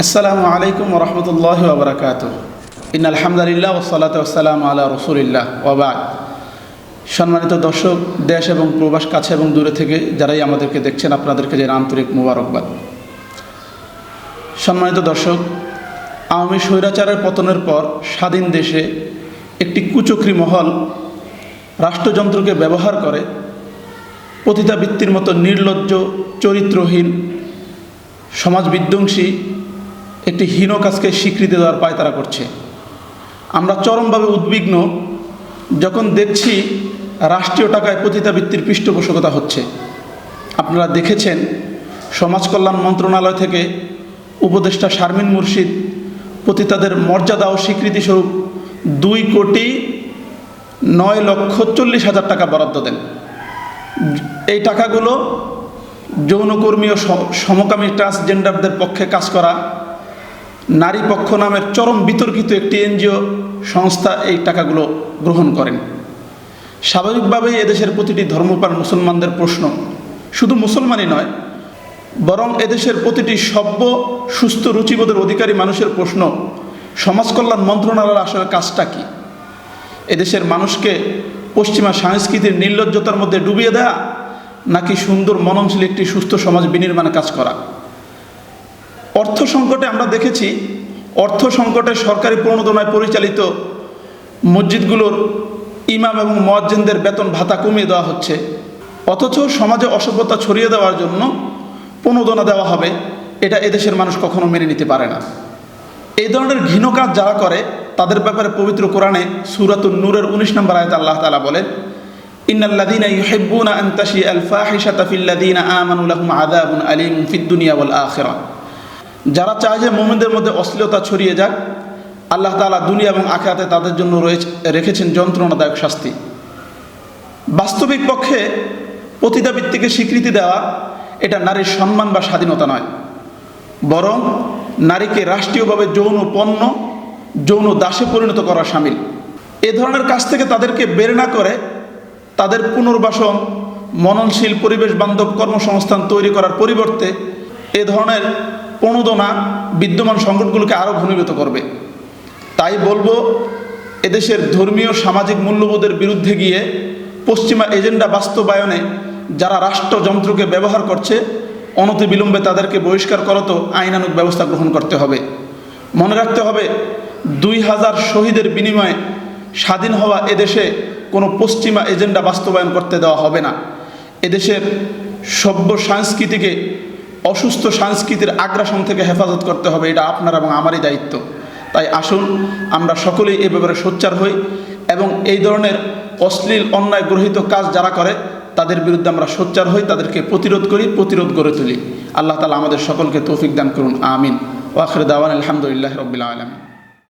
আসসালামু আলাইকুম রহমতুল্লাহ ওবরাকাত ইন আলহামদুলিল্লাহ ওসালাত ওসালাম আল্লাহ রসুলিল্লাহ ওবাদ সম্মানিত দর্শক, দেশ এবং প্রবাস কাছে এবং দূরে থেকে যারাই আমাদেরকে দেখছেন, আপনাদেরকে যে আন্তরিক মুবারকবাদ। সম্মানিত দর্শক, আওয়ামী স্বৈরাচারের পতনের পর স্বাধীন দেশে একটি কুচক্রী মহল রাষ্ট্রযন্ত্রকে ব্যবহার করে, পতিতাবৃত্তির মতো নির্লজ্জ, চরিত্রহীন, সমাজ বিধ্বংসী একটি হীন কাজকে স্বীকৃতি দেওয়ার পায় তারা করছে। আমরা চরমভাবে উদ্বিগ্ন যখন দেখছি রাষ্ট্রীয় টাকায় পতিতাবৃত্তির পৃষ্ঠপোষকতা হচ্ছে। আপনারা দেখেছেন সমাজ কল্যাণ মন্ত্রণালয় থেকে উপদেষ্টা শারমিন মুর্শিদ পতিতাদের মর্যাদা ও স্বীকৃতিস্বরূপ দুই কোটি নয় লক্ষ চল্লিশ হাজার টাকা বরাদ্দ দেন। এই টাকাগুলো যৌনকর্মী ও সমকামী ট্রান্সজেন্ডারদের পক্ষে কাজ করা নারী পক্ষ নামের চরম বিতর্কিত একটি এনজিও সংস্থা এই টাকাগুলো গ্রহণ করেন। স্বাভাবিকভাবেই এদেশের প্রতিটি ধর্মপ্রাণ মুসলমানদের প্রশ্ন, শুধু মুসলমানই নয়, বরং এদেশের প্রতিটি সভ্য, সুস্থ, রুচিবোধের অধিকারী মানুষের প্রশ্ন, সমাজ কল্যাণ মন্ত্রণালয়ের আসলে কাজটা কী? এদেশের মানুষকে পশ্চিমা সংস্কৃতির নির্লজ্জতার মধ্যে ডুবিয়ে দেয়া, নাকি সুন্দর, মননশীল একটি সুস্থ সমাজ বিনির্মাণে কাজ করা? অর্থ সংকটে আমরা দেখেছি, অর্থ সংকটে সরকারি প্রণোদনায় পরিচালিত মসজিদগুলোর ইমাম এবং মোয়াজ্জিনদের বেতন ভাতা কমিয়ে দেওয়া হচ্ছে। অথচ সমাজে অসভ্যতা ছড়িয়ে দেওয়ার জন্য প্রণোদনা দেওয়া হবে, এটা এদেশের মানুষ কখনো মেনে নিতে পারে না। এই ধরনের ঘৃণ কাজ যারা করে, তাদের ব্যাপারে পবিত্র কোরআনে সুরাতুন নূরের উনিশ নম্বর আয়তে আল্লাহ তালা বলেন ফিল্লাযীনা আমানু আলীম ফিদ দুনিয়া যারা চায় যে মুমিনদের মধ্যে অশ্লীলতা ছড়িয়ে যাক, আল্লাহ তাআলা দুনিয়া এবং আখিরাতে তাদের জন্য রয়েছে, রেখেছেন যন্ত্রণাদায়ক শাস্তি। বাস্তবিক পক্ষে পতিতাবৃত্তিকে স্বীকৃতি দেওয়া, এটা নারীর সম্মান বা স্বাধীনতা নয়। বরং নারীকে রাষ্ট্রীয়ভাবে যৌন পণ্য, যৌন দাসে পরিণত করা সামিল। এ ধরনের কাজ থেকে তাদেরকে বের না করে তাদের পুনর্বাসন, মননশীল পরিবেশ বান্ধব কর্মসংস্থান তৈরি করার পরিবর্তে এ ধরনের প্রণোদনা বিদ্যমান সংকটগুলোকে আরও ঘনীভূত করবে। তাই বলব, এদেশের ধর্মীয় সামাজিক মূল্যবোধের বিরুদ্ধে গিয়ে পশ্চিমা এজেন্ডা বাস্তবায়নে যারা রাষ্ট্রযন্ত্রকে ব্যবহার করছে অনতিবিলম্বে তাদেরকে বহিষ্কার করতো আইনানুগ ব্যবস্থা গ্রহণ করতে হবে। মনে রাখতে হবে, দুই হাজার শহীদের বিনিময়ে স্বাধীন হওয়া এদেশে কোনো পশ্চিমা এজেন্ডা বাস্তবায়ন করতে দেওয়া হবে না। এদেশের সভ্য সংস্কৃতিকে অসুস্থ সংস্কৃতির আগ্রাসন থেকে হেফাজত করতে হবে, এটা আপনার এবং আমারই দায়িত্ব। তাই আসুন, আমরা সকলেই এ ব্যাপারে সোচ্চার হই এবং এই ধরনের অশ্লীল, অন্যায় গ্রহীত কাজ যারা করে, তাদের বিরুদ্ধে আমরা সোচ্চার হই, তাদেরকে প্রতিরোধ করি, প্রতিরোধ গড়ে তুলি। আল্লাহ তালা আমাদের সকলকে তৌফিক দান করুন, আমিন। ওয়াখর দাওয়ান আলহামদুলিল্লাহ রবিল আলমী